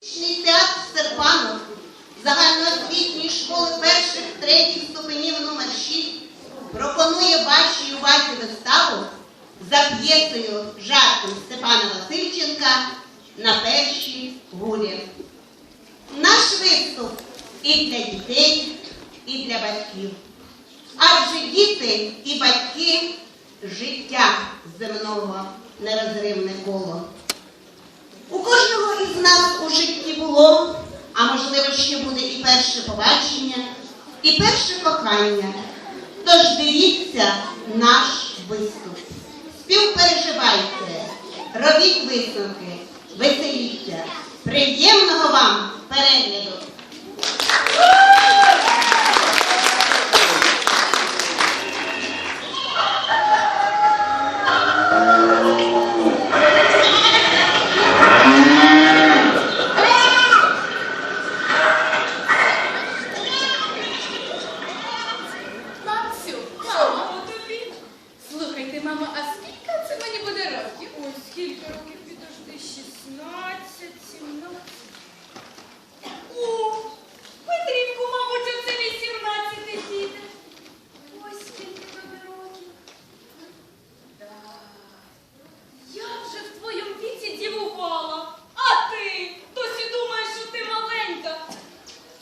Театр Серпанов загальноосвітньої школи перших третіх ступенів номер 6 пропонує вашій увазі виставу за п'єсою жартом Степана Васильченка на першій гулі. Наш виступ і для дітей, і для батьків. Адже діти і батьки життя земного нерозривне коло. У кожного із нас у житті було, а можливо, ще буде і перше побачення, і перше кохання. Тож дивіться наш виступ. Співпереживайте, робіть висновки, веселіться. Приємного вам перегляду! Максю, мамо, тобі. Слухайте, мамо, а скільки це мені буде років? Ой, скільки років підожди? 16, 17. О, Петрівку, мабуть, оце 18 діти. Ось скільки тобі років. Да. Я вже в твоєму віці дівувала. А ти досі думаєш, що ти маленька.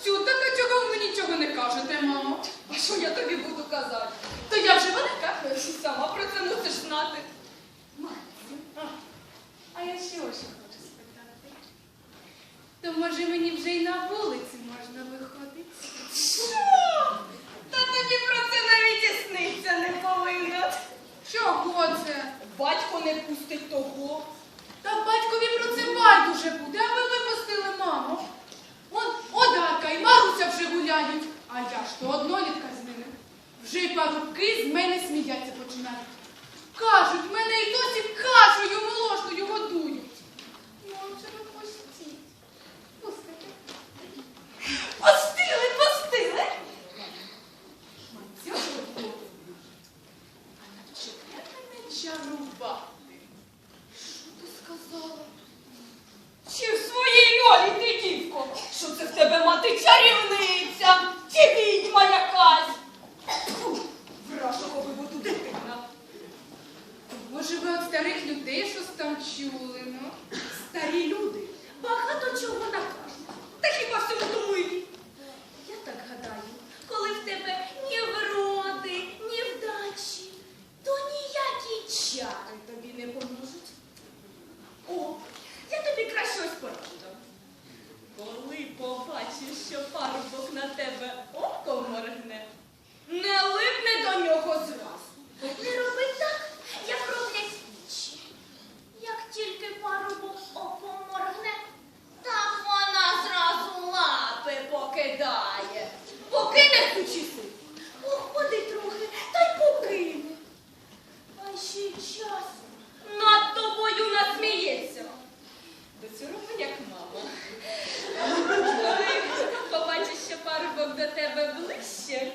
Цю, так а чого ви мені нічого не кажете, мамо? А що я тобі буду казати? То я вже велика, і сама про це мусиш знати. Мацю, а, а я ще ось що хочу спитати. То може мені вже й на вулиці можна виходити? Що? Та тобі про це навіть і сниться не повинно. Чого це? Батько не пустить того. Та батькові про це байдуже буде, а ви випустили маму. Он Одарка і Маруся вже гуляють, а я ж то однолітка з ними. Вже й парубки з мене сміяться починають. Кажуть, мене і досі кашею молошною годують. Ну, це ви пустіть. Пустите. Пустили, пустили. Мацьово. А навчите мене чарувати. Що ти сказала? Чи в своїй льолі ти, дівко? Що це в тебе мати чарівниця? Чи відьма якась? Фу, Вражого виводу дитина. Може, ви від старих людей щось там чули, ну? Старі люди багато чого накажуть. Та хіба всьому тому і Я так гадаю, коли в тебе ні вроди, ні вдачі, то ніякі чари тобі не поможуть. О, я тобі краще ось порадам. Коли побачиш, що парубок на тебе оком моргне, не липне до нього зразу. Не роби так, як роблять інші. Як тільки парубок оком моргне, Так вона зразу лапи покидає. Покине сучіси. походить трохи, та й покине. А ще й часом. Над тобою насміється. До цього як мама. Коли побачиш, що парубок до тебе ближче,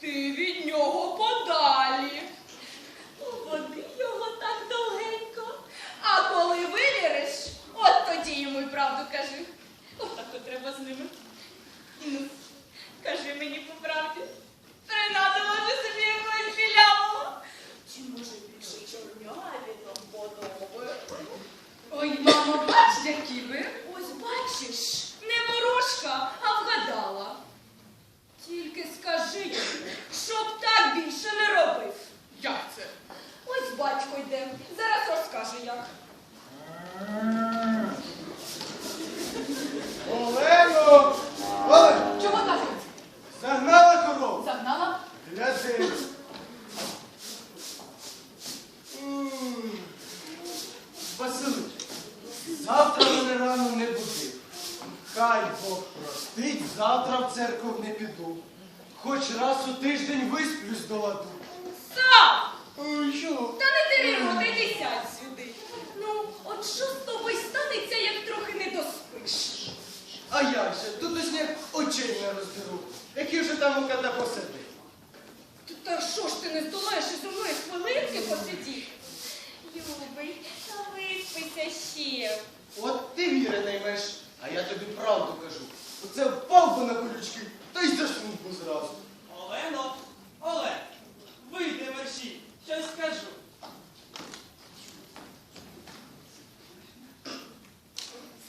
ти від нього подалі. Води його так довгенько. А коли вивіриш, от тоді йому й правду кажи. Отак от треба з ними. Ну, кажи мені по правді. Принадила ти собі якогось білявого. Чи може більше чорняві нам подобає? Ой, мамо, бач, які ви. Ось бачиш, не ворожка, а вгадала. Тільки скажи йому, щоб так більше не робив. Як це? Ось батько йде. Зараз розкаже як. Олено! Олено! Чого так? Загнала корову? Загнала? Гляди. Василич, завтра мене рано не будив. Хай Бог простить, завтра в церкву не піду. Хоч раз у тиждень висплюсь до ладу. Ой, що? Та не диви роти, ти сядь сюди. Ну, от що з тобою станеться, як трохи не доспиш? А як же? Тут очей не роздеру. Які вже там у кота посади. Та що ж ти не здолаєш і зі мною хвилинки посидіти? Любий, та виспися ще. От ти віри наймеш, а я тобі правду кажу. Оце впав би на колючки, та й заснув би зразу. Олено, Оле, вийди мерщій, щось скажу.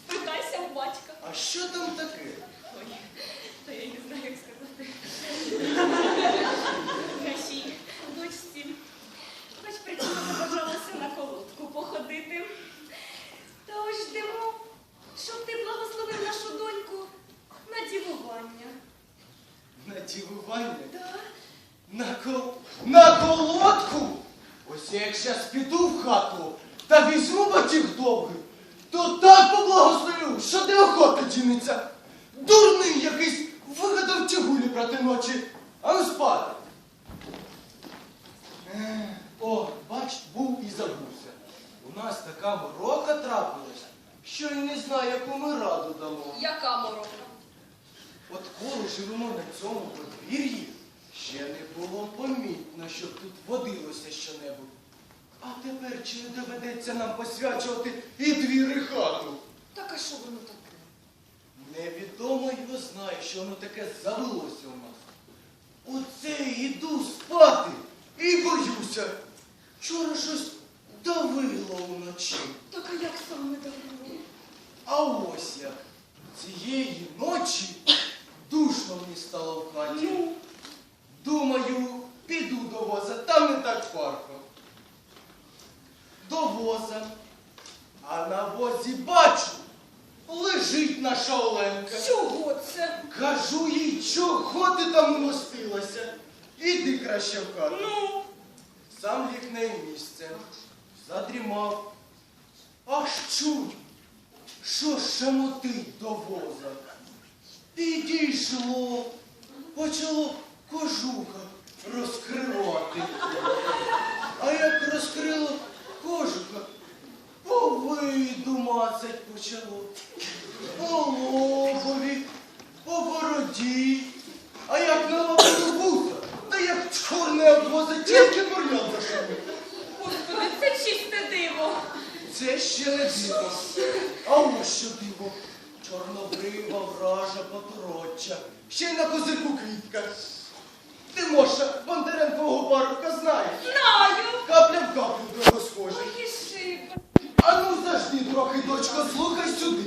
Спитайся у батька. А що там таке? Ой, та я не знаю, як сказати. Нашій дочці. Хоч причина забажалася на колодку походити. Ось ждемо, щоб ти благословив нашу доньку на дівування. На дівування? Так? На кол... На колодку? Ось я як щас піду в хату та візьму батіг довгий, то так поблагословлю, що ти охота дінеться. Дурний якийсь вигадав тягулі проти ночі, а ну спати. О, бач, був і забувся. У нас така морока трапилась, що й не знаю, яку ми раду дамо. Яка морока? От коли живемо на цьому подвір'ї, ще не було помітно, щоб тут водилося щонебудь. А тепер чи не доведеться нам посвячувати і двір, і хату? Так а що воно таке? Невідомо його знає, що воно таке завелося у нас. Оце іду спати і боюся. Вчора щось давило вночі. Так а як саме давно? А ось як. Цієї ночі душно мені стало в хаті. Ну, Думаю, піду до воза, там не так парко. До воза. А на возі бачу, лежить наша Оленка. чого це? Кажу їй, чого ти там умостилася? Іди краще в хату. Ну, Сам ліг на її місце, задрімав. Аж чую, що шамотить до воза. Підійшло, почало кожуха розкривати. А як розкрило кожуха, по виду мацать почало. По лобові, по бороді. А як на лобові вуса, та як чорне обвоза, тільки бур'ян зашив. господи, це чисте диво. Це ще не диво. А ось що диво. Чорнобрива, вража, потороча. Ще й на козирку квітка. Тимоша Бондаренкового парубка знає. Знаю. Капля в каплю до його. Ой, і. А ну завжди трохи, дочко, слухай сюди.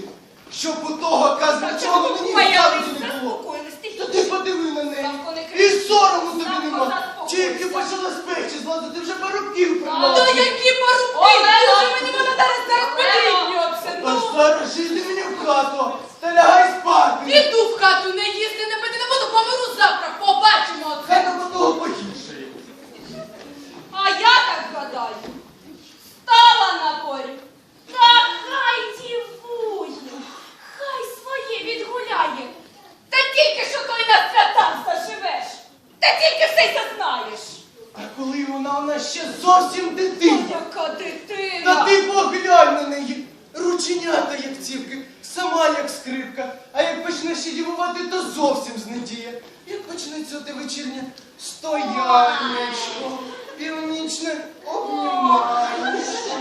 Щоб у того казначого мені Боялись, не було. Та ти подиви на неї. І сорому тобі нема. Тільки почала з печі злазити, вже парубків Та приносить. які парубки? Дуже мені вона зараз зараз потрібні Ну, зараз жити мені в хату, та лягай спати. Піду в хату не їсти, не пити не буду, помиру завтра, побачимо Хай до того погіршає. а я так гадаю. Стала на порі. Та хай дівує, хай своє відгуляє. Та тільки що той на святах заживеш. Та тільки все й зазнаєш. А коли вона нас ще зовсім дитина. Яка Та ти поглянь на неї. Рученята, як цівки, сама як скрипка. А як почнеш її дівувати, то зовсім знедіє. Як почнеться те вечірнє стоянечко, північне обніманечко,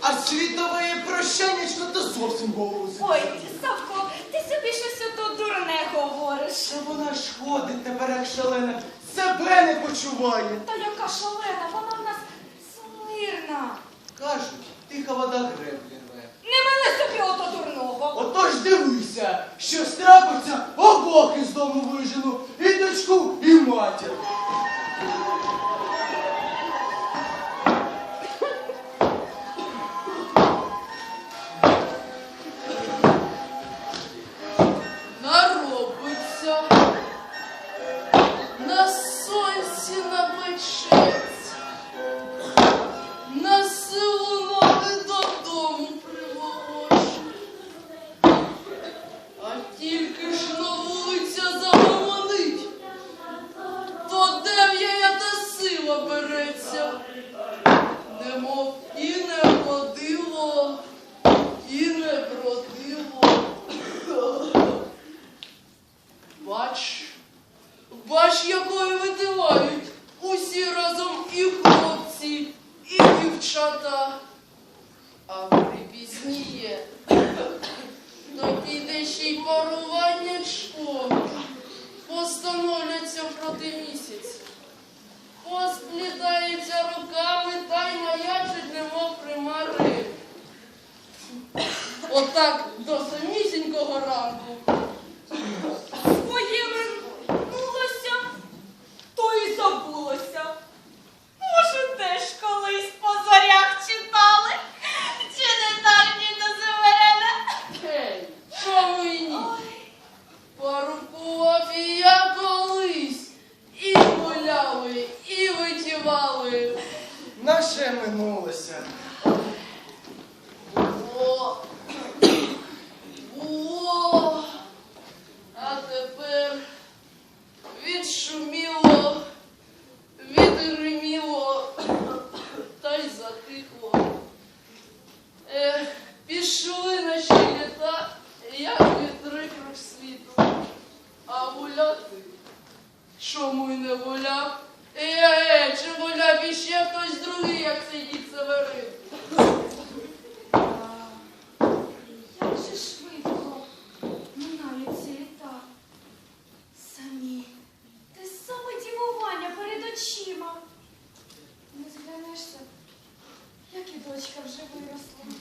а світове прощанечко, то зовсім голову Ой. Савко, ти собі щось ото дурне говориш. Та вона ж ходить тепер як шалена, себе не почуває. Та яка шалена, вона в нас смирна. Кажуть, тиха вода греблі рве. Не мене собі ото дурного. Отож дивися, що страпиться, обох із дому вижену, і дочку, і матір. Отак до самісінького ранку. Своє вернулося, то й забулося. Може, теж колись по зорях читали? Чи не так, діду Северина? Гей, чому і ні? Порукував і я колись. І гуляли, і витівали. Наше минулося. О, о, а тепер відшуміло, відгриміло, та й затихло. Ех, пішли наші літа, як вітри круг світу. А гуляти? Чому й не гуляв? Е, чи гуляв іще хтось другий, як сидіть Северин? Як же швидко минають ці літа. Самі, те саме дівування перед очима. Не зглянешся, як і дочка вже виросла.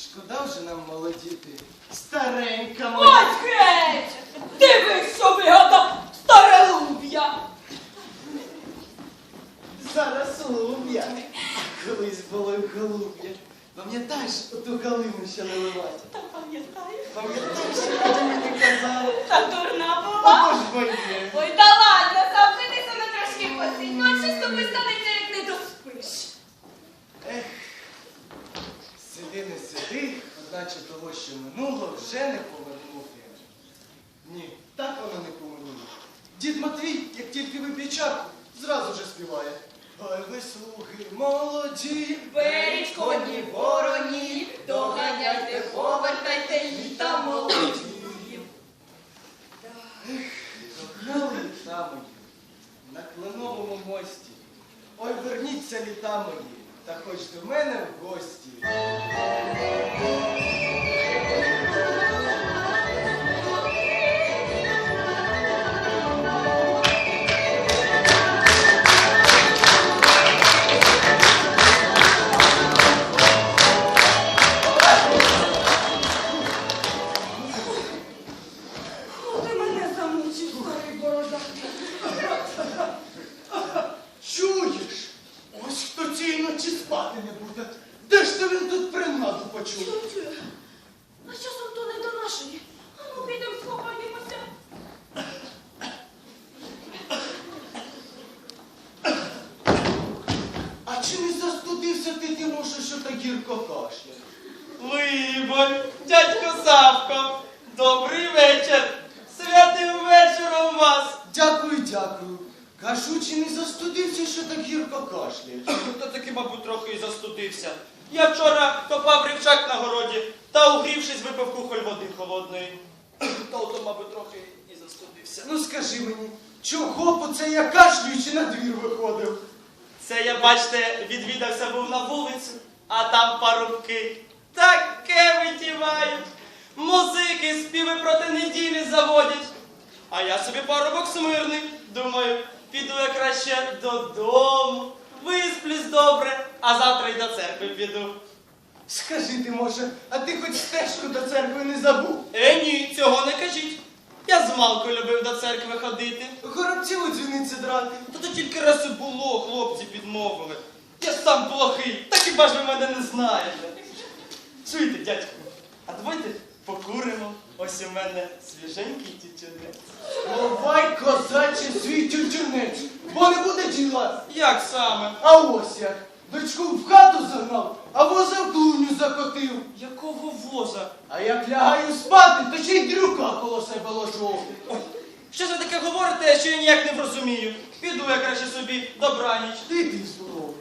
Шкода вже нам молодіти. Старенька моя. Ось геть! Дивись, що вигадав старе луб'я! Зараз голуб'я. Колись були голуб'я. Пам'ятаєш оту галину ще наливати? Та пам'ятаю, Пам'ятаєш, що ти мені казала? та дурна була. Отож бо є. Ой, та ладно, сам ти себе трошки посидь. Ну, а що з тобою станеться, як не доспиш? Ех, сиди не сиди, одначе того, що минуло, вже не повернути. Ні, так воно не поминуло. Дід Матвій, як тільки вип'є чарку, зразу же співає. Ой, ви слуги молоді, Беріть коні вороні, доганяйте, повертайте літа молоді. Догнали літа мої, на кленовому мості. Ой, верніться літа мої, та хоч до мене в гості. Бачите, відвідався був на вулицю, а там парубки таке витівають. Музики співи проти неділі заводять. А я собі парубок смирний. Думаю, піду я краще додому, висплюсь добре, а завтра й до церкви піду. Скажи ти, може, а ти хоч стежку до церкви не забув? Е, ні, цього не кажіть. Я змалку любив до церкви ходити. Горобців у дзвіниці драти. Та то тільки раз і було, хлопці підмовили. Я сам плохий, та хіба ж ви мене не знаєте? Чуєте, дядьку, а давайте покуримо. Ось у мене свіженький тютюнець. Давай, козаче, свій тютюнець, бо не буде діла. Як саме? А ось як. Дочку в хату загнав, а воза в клуню закотив. Якого воза? А як лягаю спати, то ще й дрюка коло себе ложу. Ой, що ви таке говорите, що я ніяк не врозумію? Піду я краще собі добраніч. Ти ти здоровий.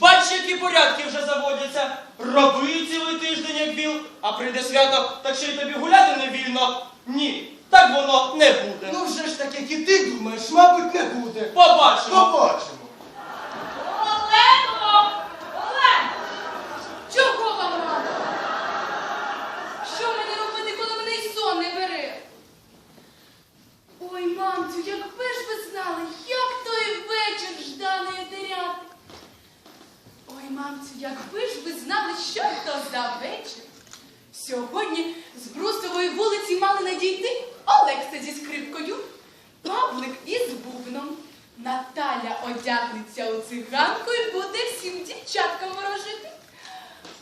Бач, які порядки вже заводяться. Роби цілий тиждень, як віл, а прийде свято, так ще й тобі гуляти не вільно. Ні, так воно не буде. Ну вже ж так, як і ти думаєш, мабуть, не буде. Побачимо. Побачимо. мамцю, якби ж ви знали, що то за вечір. Сьогодні з Брусової вулиці мали надійти Олекса зі скрипкою, Павлик із бубном. Наталя одягнеться у циганку і буде всім дівчаткам ворожити.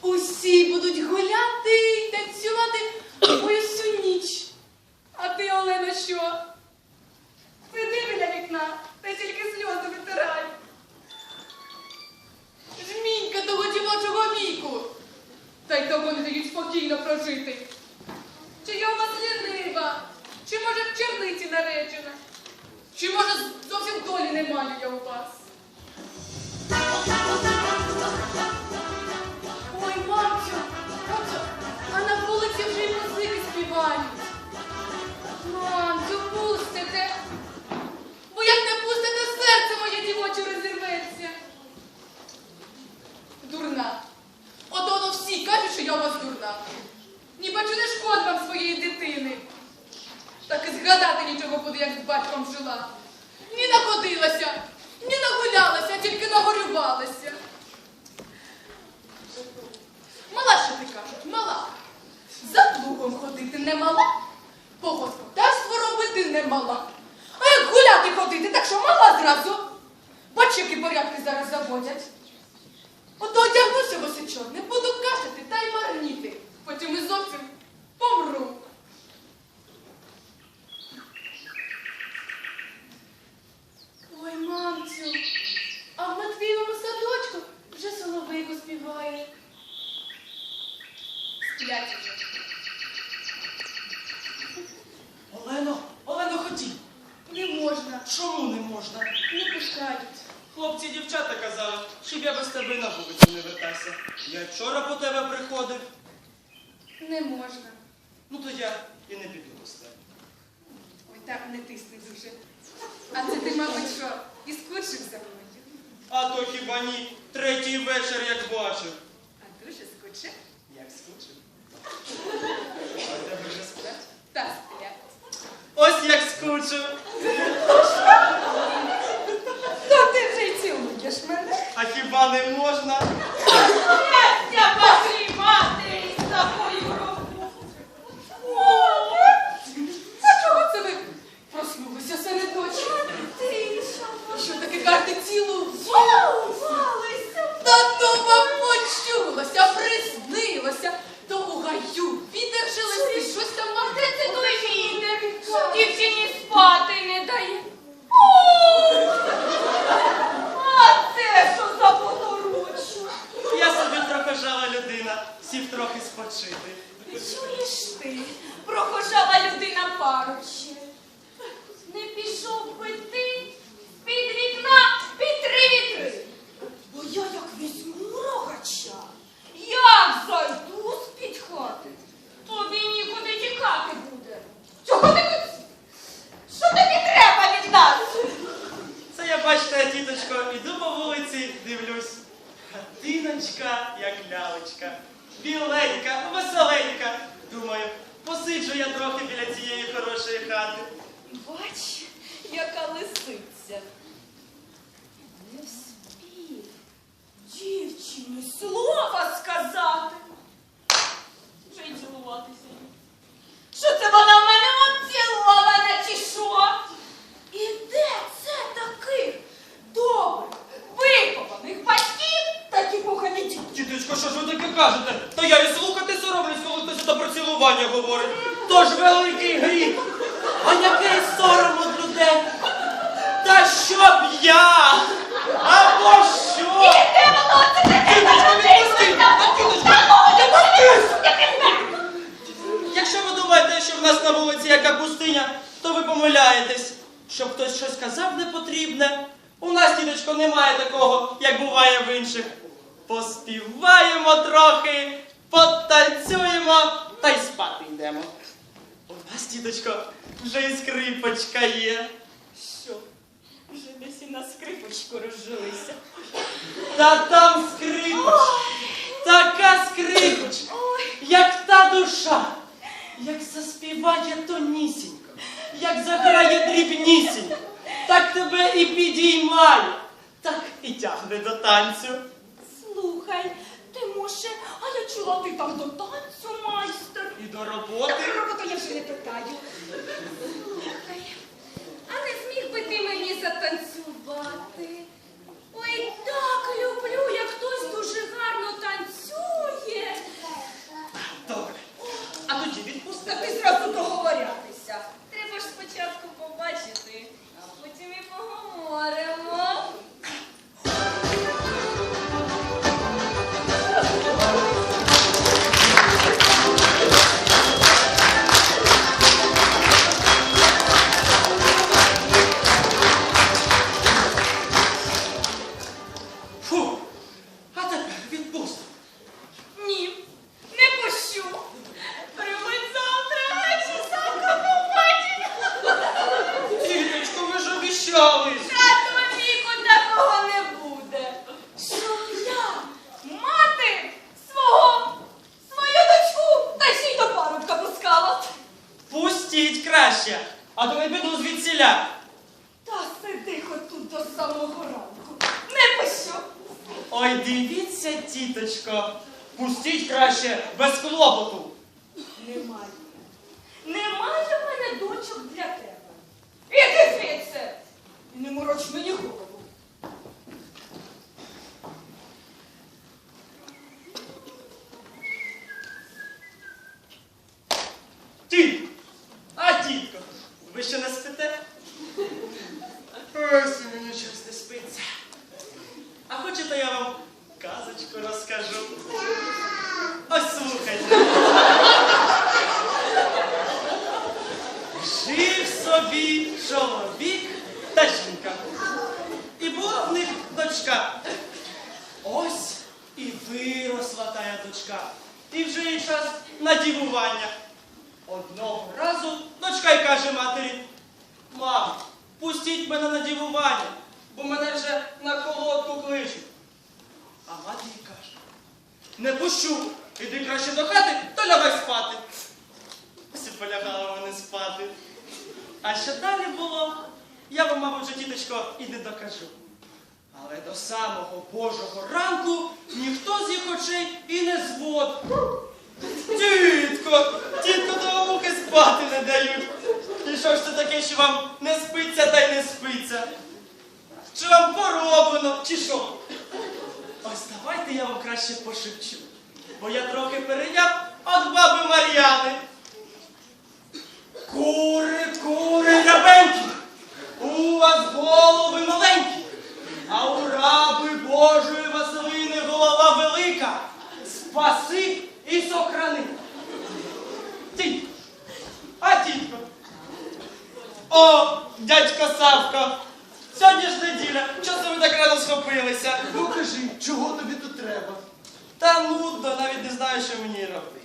Усі будуть гуляти і танцювати всю ніч. А ти, Олена, що? Сиди біля вікна, та тільки сльози витирають. Жмінька того дівочого віку. Та й того не дають спокійно прожити. Чи я у вас лінива? Чи може в черниці наречена? Чи може зовсім долі немає я у вас? Дурна. Ото воно всі кажуть, що я у вас дурна. Ніби чи не шкод вам своєї дитини. Так і згадати нічого буде, як з батьком жила. Ні находилася, ні нагулялася, тільки нагорювалася. Мала, що ти кажуть, мала. За плугом ходити не мала, по господарству робити не мала. А як гуляти ходити, так що мала зразу. Бач, які порядки зараз заводять. Ото одягнуся боси чорне, буду кашляти та й марніти. Потім і зовсім помру. Ой, мамцю, а в Матвієвому садочку вже соловейку співає. Сплять уже. Олено, Олено, ходім. Не можна, Чому не можна? не пускають. Хлопці і дівчата казали, щоб я без тебе на вулицю не вертався. Я вчора по тебе приходив. Не можна. Ну то я і не піду без тебе. Ой, так не тисни дуже. А це ти, мабуть, що, і скучив за мною? А то хіба ні, третій вечір, як бачив. А дуже скучив? Як скучив? А тебе вже сплять? Та сплять. Ось як скучив. То ти вже й цілуєш мене. А хіба не можна? Я вашій матері з тобою роблю. А чого це ви проснулися серед ночі? Ти Що таке карти цілу? Валися. Та ну вам почулося, приснилося. То у гаю вітер шелестить, щось там мав. Де це той вітер, що дівчині спати не дає? А це що за поторучу? Я собі трохи жала людина, сів трохи спочити. Чуєш ти, прохожала людина паруче. Не пішов би ти з-під вікна під три вітри. Бо я як візьму рогача, як зайду з-під хати, тобі нікуди тікати буде. Чого ти тут? Що тобі треба від нас? Це я, бачите, тіточко, іду по вулиці, дивлюсь. Хатиночка, як лялечка. Біленька, веселенька. Думаю, посиджу я трохи біля цієї хорошої хати. Бач, яка лисиця. Не вспів дівчині слова сказати. Вже й цілуватися. Що це вона в мене обцілована чи що? І де це таких добрих, вихованих батьків такі кохані діти? Тіточко, що ж ви таке кажете? Та я і слухати соромлюсь, коли хтось ото про цілування говорить. То ж великий гріх. А який сором від людей? Та щоб я? Або що? Де воно це таке Тіточко, відпусти! Та, тіточко, Якщо ви думаєте, що в нас на вулиці яка пустиня, то ви помиляєтесь. Щоб хтось щось казав непотрібне. У нас, тіточко, немає такого, як буває в інших. Поспіваємо трохи, потанцюємо та й спати йдемо. У нас, тіточко, вже і скрипочка є. Що? Вже десь і на скрипочку розжилися. Та там скрипочка, така скрипочка, як та душа, як заспіває тонісінько, як заграє дрібнісінь, так тебе і підіймає, так і тягне до танцю. Слухай, ти може, а я чула, ти там до танцю майстер. І до роботи. Та роботу я вже не питаю. Слухай, а не зміг би ти мені затанцювати? Пустіть краще, а то не піду звідсіля. Та сиди хоч тут до самого ранку. Не пущу. Ой, дивіться, тіточко. Пустіть краще без клопоту. Немає. Немає в мене дочок для тебе. Іди звідси. І не мороч мені голову. Тітко! А тітко, ви ще не спите? Ось мені щось не спиться. А хочете я вам казочку розкажу? Ось слухайте. Жив собі чоловік та жінка. І була в них дочка. Ось і виросла тая дочка. І вже їй час на дівування. Одного разу дочка й каже матері, мам, пустіть мене на дівування, бо мене вже на колодку кличуть. А мати їй каже, не пущу, іди краще до хати, то лягай спати. Всі полягали вони спати. А що далі було, я вам, мабуть, вже, тіточко, і не докажу. Але до самого Божого ранку ніхто з їх очей і не звод. Тітко, тітко до муки спати не дають. І що ж це таке, що вам не спиться та й не спиться? Чи вам пороблено, чи що? Ось давайте я вам краще пошепчу, бо я трохи перейняв від баби Мар'яни. Кури, кури, рябенькі, у вас голови маленькі, а у раби Божої Василини голова велика. Спаси і сохрани. Тітко, а тітко. О, дядько Савко, сьогодні ж неділя, чого це ви так рано схопилися? Ну кажи, чого тобі тут треба? Та нудно, навіть не знаю, що мені робити.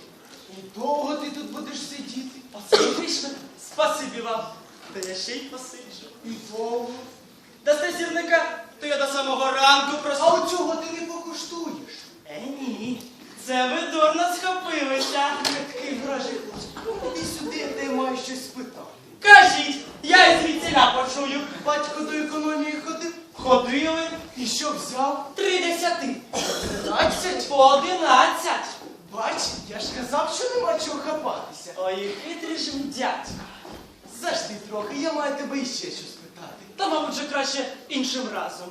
І довго ти тут будеш сидіти? І вийшло. Спасибі вам. Та я ще й посиджу. І довго. Дасте сірника, то я до самого ранку А просто. оцього ти не покуштуєш. Е, ні. Це ви дурно схопилися. Такий вражий хлопчик. Іди сюди, тебе маю щось спитати. Кажіть, я із звідсіля почую. Батько до економії ходив. Ходили І що взяв? три десяти. По одинадцять. Бач, я ж казав, що нема чого хапатися. Ой, хитрий ж дядько. Завжди трохи, я маю тебе іще щось питати. Та, мабуть, же краще іншим разом.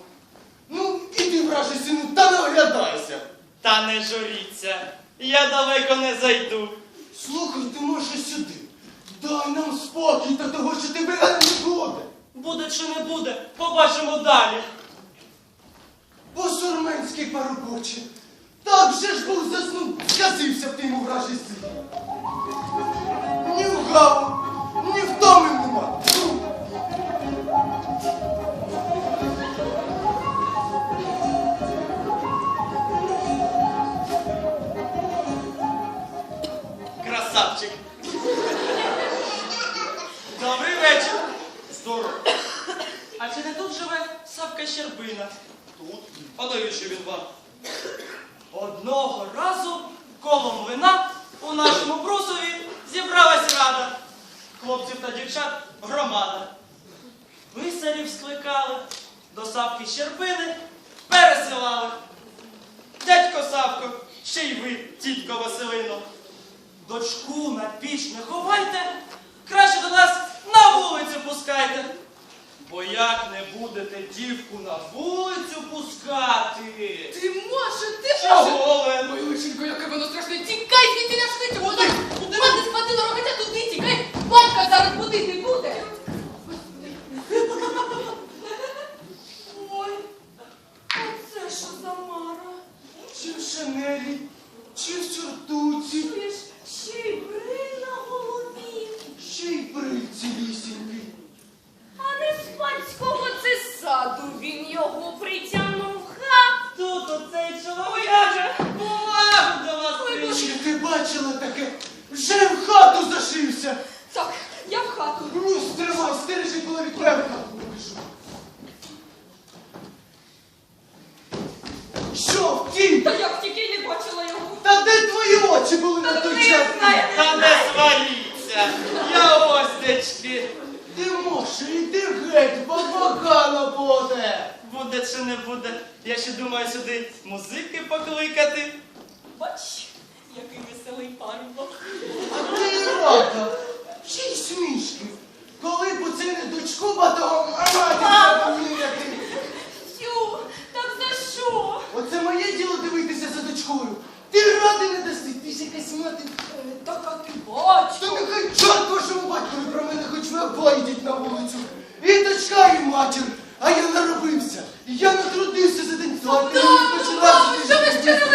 Ну, іди, вражий сину, та не оглядайся. Та не журіться, я далеко не зайду. Слухай, ти може сюди. Дай нам спокій та того, що тебе не буде. Буде чи не буде, побачимо далі. Посурменський парубоче. Так же ж був заснув, сказився в тим вражий син. Ні вгаву, ні втоми нема. Красавчик. Добрий вечір. Здорово. А чи не тут живе Савка Щербина? Тут. А навіщо він вам? Одного разу коло млина у нашому брусові зібралась рада. Хлопців та дівчат громада. Писарів скликали, до Савки Щербини пересилали. Дядько Савко, ще й ви, тітко Василино. Дочку на піч не ховайте, краще до нас на вулицю пускайте. Бо як не будете дівку на вулицю пускати? Ти може, ти може. Чого, Лен? Ой, лишенько, яке воно страшне. Тікай звідти на швидше. Куди? Куди? Мати схватила рогатя туди, тікай. Батька зараз будити буде. Ой, а це що за мара? Чи в Шанелі, чи в сюртуці, Чуєш, ще й бриль на голові. ще й брильці лісінькі. А не з панського це саду він його притягнув ха. Тут оцей чоловік повагу до вас. Чи ти бачила таке? Вже в хату зашився. Так, я в хату. Ну, стривай, стережи, коли відправи хату покажу. Що, втім? Та я тільки й не бачила його. Та де твої очі були на той ви час? знаєте. Та не сваріться. Я остечки. Ти може, іди геть, бо погано буде. Буде чи не буде. Я ще думаю сюди музики покликати. Бач, який веселий парубок. А ти рада, чий смішки? Коли не дочку батогом, а треба міряти. Тю, так за що? Оце моє діло дивитися за дочкою. Ти ради не даси, ти ж якась мати. Е, Так, ти бач. Та нехай чорт вашому батькові про мене хоч ви обоє йдіть на вулицю. І дочка, і матір. А я наробився. Я натрудився за день два. Ти мені починав. Що ви